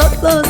Çekemeyen çatlasın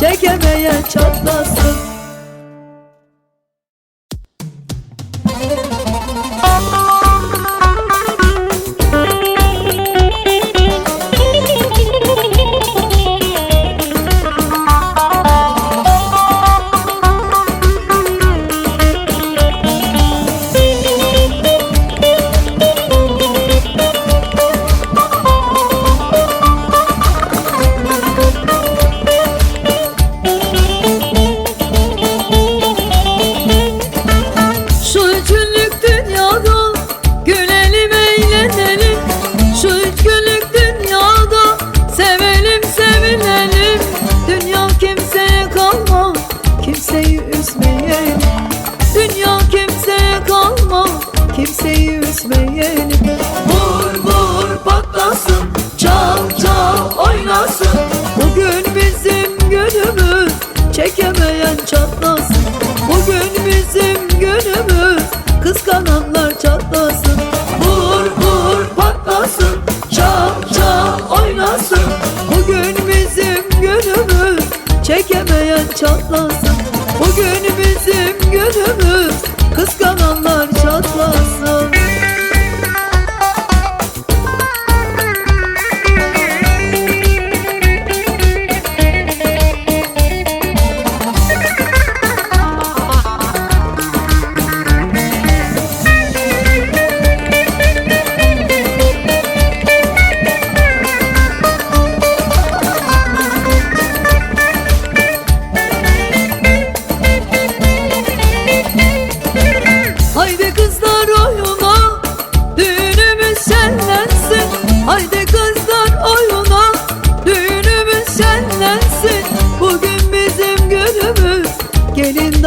Çekemeyen çatlasın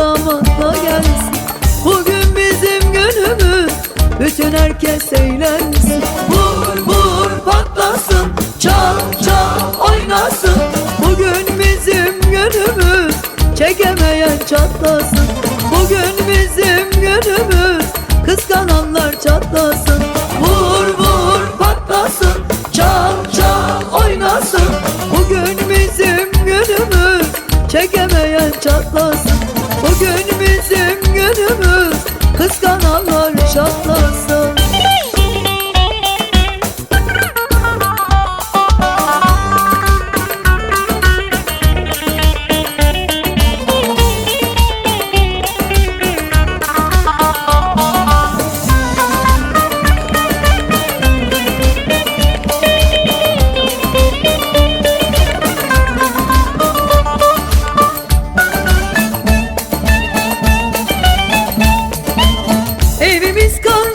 damatla gelsin. Bugün bizim günümüz Bütün herkes eğlensin. Vur vur patlasın Çal çal oynasın. Bugün bizim günümüz Çekemeyen çatlasın. Bugün bizim günümüz Kıskananlar çatlasın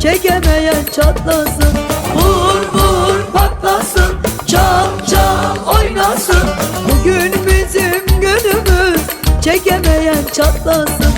Çekemeyen çatlasın. Vur vur patlasın. Çal çal oynasın. Bugün bizim günümüz. Çekemeyen çatlasın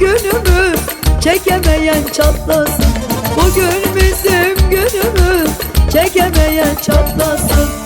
günümüz Çekemeyen çatlasın. Bugün bizim günümüz Çekemeyen çatlasın